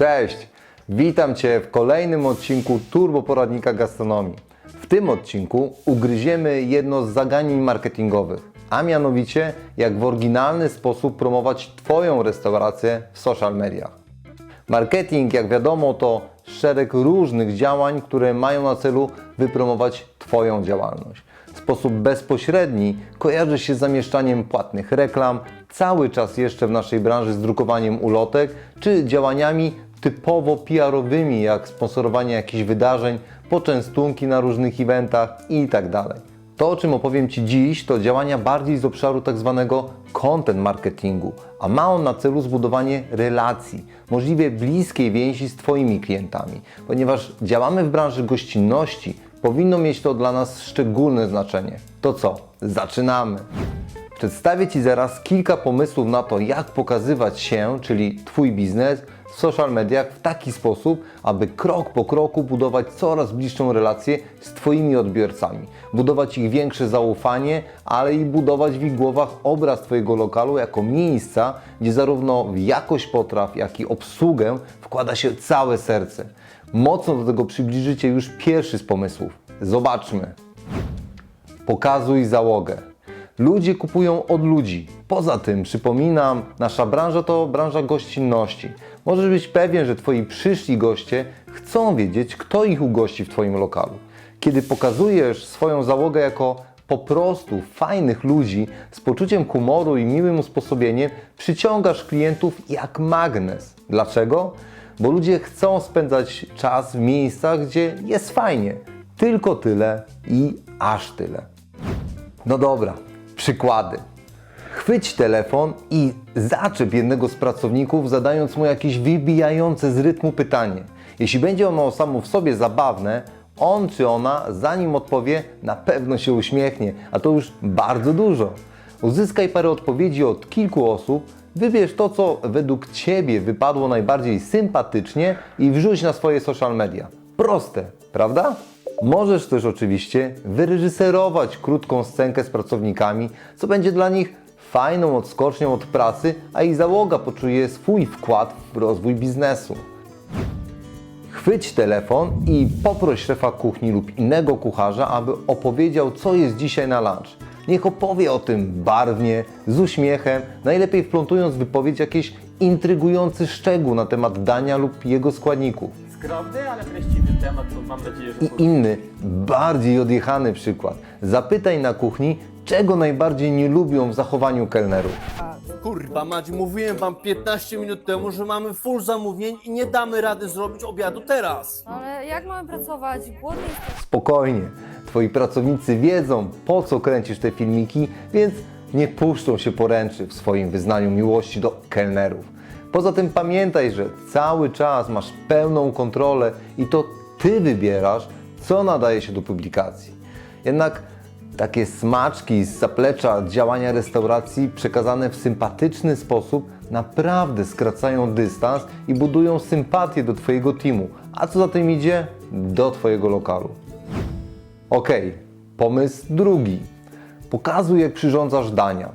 Cześć! Witam Cię w kolejnym odcinku Turbo Poradnika Gastronomii. W tym odcinku ugryziemy jedno z zagadnień marketingowych, a mianowicie jak w oryginalny sposób promować Twoją restaurację w social mediach. Marketing, jak wiadomo, to szereg różnych działań, które mają na celu wypromować Twoją działalność. Sposób bezpośredni kojarzy się z zamieszczaniem płatnych reklam, cały czas jeszcze w naszej branży z drukowaniem ulotek, czy działaniami typowo PR-owymi, jak sponsorowanie jakichś wydarzeń, poczęstunki na różnych eventach itd. To, o czym opowiem Ci dziś, to działania bardziej z obszaru tak zwanego content marketingu, a ma on na celu zbudowanie relacji, możliwie bliskiej więzi z Twoimi klientami. Ponieważ działamy w branży gościnności, powinno mieć to dla nas szczególne znaczenie. To co? Zaczynamy! Przedstawię Ci zaraz kilka pomysłów na to, jak pokazywać się, czyli Twój biznes, w social mediach w taki sposób, aby krok po kroku budować coraz bliższą relację z Twoimi odbiorcami, budować ich większe zaufanie, ale i budować w ich głowach obraz Twojego lokalu jako miejsca, gdzie zarówno w jakość potraw, jak i obsługę wkłada się całe serce. Mocno do tego przybliżycie już pierwszy z pomysłów. Zobaczmy. Pokazuj załogę. Ludzie kupują od ludzi. Poza tym, przypominam, nasza branża to branża gościnności. Możesz być pewien, że Twoi przyszli goście chcą wiedzieć, kto ich ugości w Twoim lokalu. Kiedy pokazujesz swoją załogę jako po prostu fajnych ludzi z poczuciem humoru i miłym usposobieniem, przyciągasz klientów jak magnes. Dlaczego? Bo ludzie chcą spędzać czas w miejscach, gdzie jest fajnie. Tylko tyle i aż tyle. No dobra, przykłady. Chwyć telefon i zaczep jednego z pracowników, zadając mu jakieś wybijające z rytmu pytanie. Jeśli będzie ono samo w sobie zabawne, on czy ona, zanim odpowie, na pewno się uśmiechnie, a to już bardzo dużo. Uzyskaj parę odpowiedzi od kilku osób, wybierz to, co według Ciebie wypadło najbardziej sympatycznie i wrzuć na swoje social media. Proste, prawda? Możesz też oczywiście wyreżyserować krótką scenkę z pracownikami, co będzie dla nich fajną odskocznią od pracy, a ich załoga poczuje swój wkład w rozwój biznesu. Chwyć telefon i poproś szefa kuchni lub innego kucharza, aby opowiedział, co jest dzisiaj na lunch. Niech opowie o tym barwnie, z uśmiechem, najlepiej wplątując w wypowiedź jakiś intrygujący szczegół na temat dania lub jego składników. Skromny, ale treściwy temat, mam nadzieję, że I inny, bardziej odjechany przykład. Zapytaj na kuchni, czego najbardziej nie lubią w zachowaniu kelnerów. Kurwa mać, mówiłem wam 15 minut temu, że mamy full zamówień i nie damy rady zrobić obiadu teraz. No ale jak mamy pracować? Głodni jesteśmy. Spokojnie, twoi pracownicy wiedzą, po co kręcisz te filmiki, więc nie puszczą się poręczy w swoim wyznaniu miłości do kelnerów. Poza tym pamiętaj, że cały czas masz pełną kontrolę i to ty wybierasz, co nadaje się do publikacji. Jednak takie smaczki z zaplecza działania restauracji przekazane w sympatyczny sposób naprawdę skracają dystans i budują sympatię do Twojego teamu, a co za tym idzie, do Twojego lokalu. Ok, pomysł drugi. Pokazuj, jak przyrządzasz dania.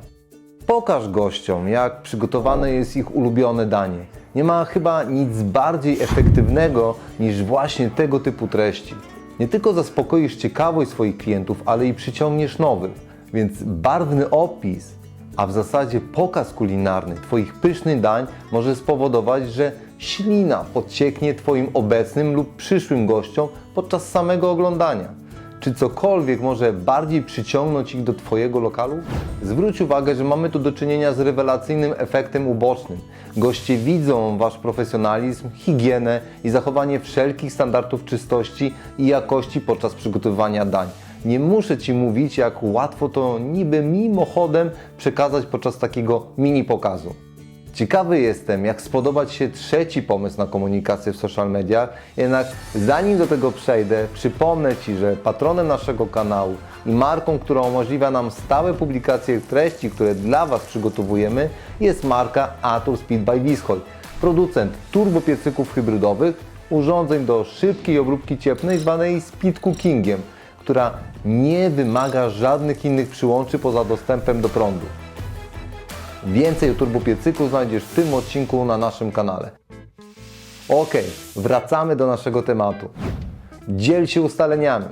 Pokaż gościom, jak przygotowane jest ich ulubione danie. Nie ma chyba nic bardziej efektywnego niż właśnie tego typu treści. Nie tylko zaspokoisz ciekawość swoich klientów, ale i przyciągniesz nowych. Więc barwny opis, a w zasadzie pokaz kulinarny Twoich pysznych dań może spowodować, że ślina podcieknie Twoim obecnym lub przyszłym gościom podczas samego oglądania. Czy cokolwiek może bardziej przyciągnąć ich do Twojego lokalu? Zwróć uwagę, że mamy tu do czynienia z rewelacyjnym efektem ubocznym. Goście widzą Wasz profesjonalizm, higienę i zachowanie wszelkich standardów czystości i jakości podczas przygotowywania dań. Nie muszę Ci mówić, jak łatwo to niby mimochodem przekazać podczas takiego mini pokazu. Ciekawy jestem, jak spodobać się trzeci pomysł na komunikację w social mediach, jednak zanim do tego przejdę, przypomnę Ci, że patronem naszego kanału i marką, która umożliwia nam stałe publikacje treści, które dla Was przygotowujemy, jest marka Atur Speed by Wischol, producent turbopiecyków hybrydowych, urządzeń do szybkiej obróbki cieplnej zwanej speed cookingiem, która nie wymaga żadnych innych przyłączy poza dostępem do prądu. Więcej o turbopiecyku znajdziesz w tym odcinku na naszym kanale. Ok, wracamy do naszego tematu. Dziel się ustaleniami.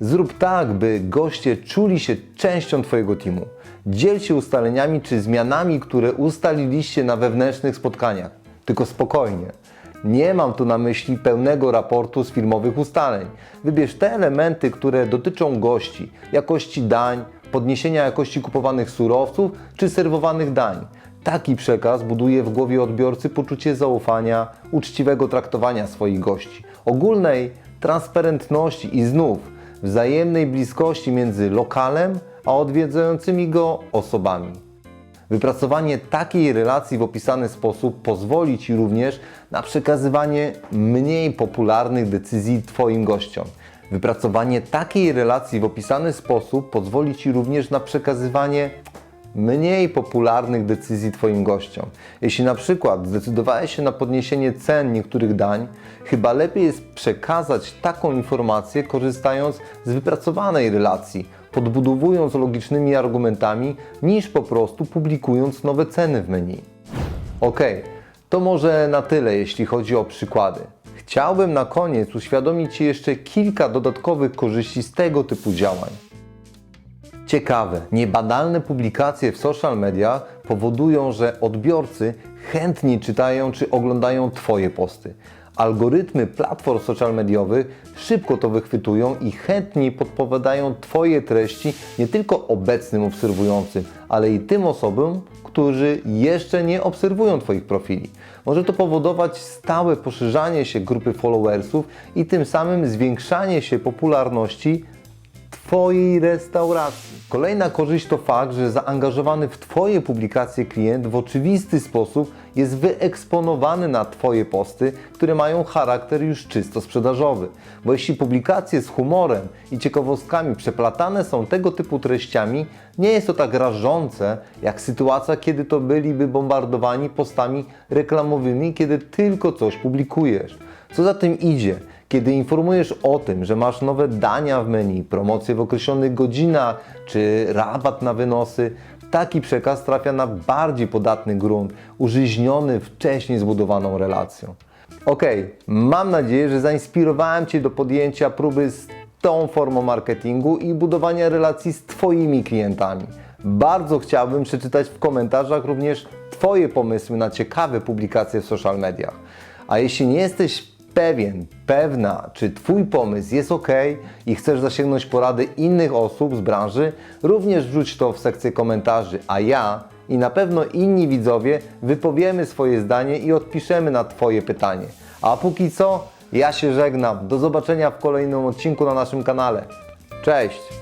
Zrób tak, by goście czuli się częścią Twojego teamu. Dziel się ustaleniami czy zmianami, które ustaliliście na wewnętrznych spotkaniach. Tylko spokojnie. Nie mam tu na myśli pełnego raportu z firmowych ustaleń. Wybierz te elementy, które dotyczą gości, jakości dań, podniesienia jakości kupowanych surowców czy serwowanych dań. Taki przekaz buduje w głowie odbiorcy poczucie zaufania, uczciwego traktowania swoich gości, ogólnej transparentności i znów wzajemnej bliskości między lokalem a odwiedzającymi go osobami. Wypracowanie takiej relacji w opisany sposób pozwoli Ci również na przekazywanie mniej popularnych decyzji Twoim gościom. Wypracowanie takiej relacji w opisany sposób pozwoli Ci również na przekazywanie mniej popularnych decyzji Twoim gościom. Jeśli na przykład zdecydowałeś się na podniesienie cen niektórych dań, chyba lepiej jest przekazać taką informację korzystając z wypracowanej relacji, podbudowując logicznymi argumentami, niż po prostu publikując nowe ceny w menu. Ok, to może na tyle, jeśli chodzi o przykłady. Chciałbym na koniec uświadomić Ci jeszcze kilka dodatkowych korzyści z tego typu działań. Ciekawe, niebadalne publikacje w social media powodują, że odbiorcy chętniej czytają czy oglądają Twoje posty. Algorytmy platform social mediowych szybko to wychwytują i chętniej podpowiadają Twoje treści nie tylko obecnym obserwującym, ale i tym osobom, którzy jeszcze nie obserwują Twoich profili. Może to powodować stałe poszerzanie się grupy followersów i tym samym zwiększanie się popularności Twojej restauracji. Kolejna korzyść to fakt, że zaangażowany w Twoje publikacje klient w oczywisty sposób jest wyeksponowany na Twoje posty, które mają charakter już czysto sprzedażowy. Bo jeśli publikacje z humorem i ciekawostkami przeplatane są tego typu treściami, nie jest to tak rażące jak sytuacja, kiedy to byliby bombardowani postami reklamowymi, kiedy tylko coś publikujesz. Co za tym idzie? Kiedy informujesz o tym, że masz nowe dania w menu, promocje w określonych godzinach czy rabat na wynosy, taki przekaz trafia na bardziej podatny grunt, użyźniony wcześniej zbudowaną relacją. Ok, mam nadzieję, że zainspirowałem Cię do podjęcia próby z tą formą marketingu i budowania relacji z Twoimi klientami. Bardzo chciałbym przeczytać w komentarzach również Twoje pomysły na ciekawe publikacje w social mediach. A jeśli nie jesteś pewien, pewna, czy Twój pomysł jest ok i chcesz zasięgnąć porady innych osób z branży, również wrzuć to w sekcję komentarzy, a ja i na pewno inni widzowie wypowiemy swoje zdanie i odpiszemy na Twoje pytanie. A póki co, ja się żegnam. Do zobaczenia w kolejnym odcinku na naszym kanale. Cześć!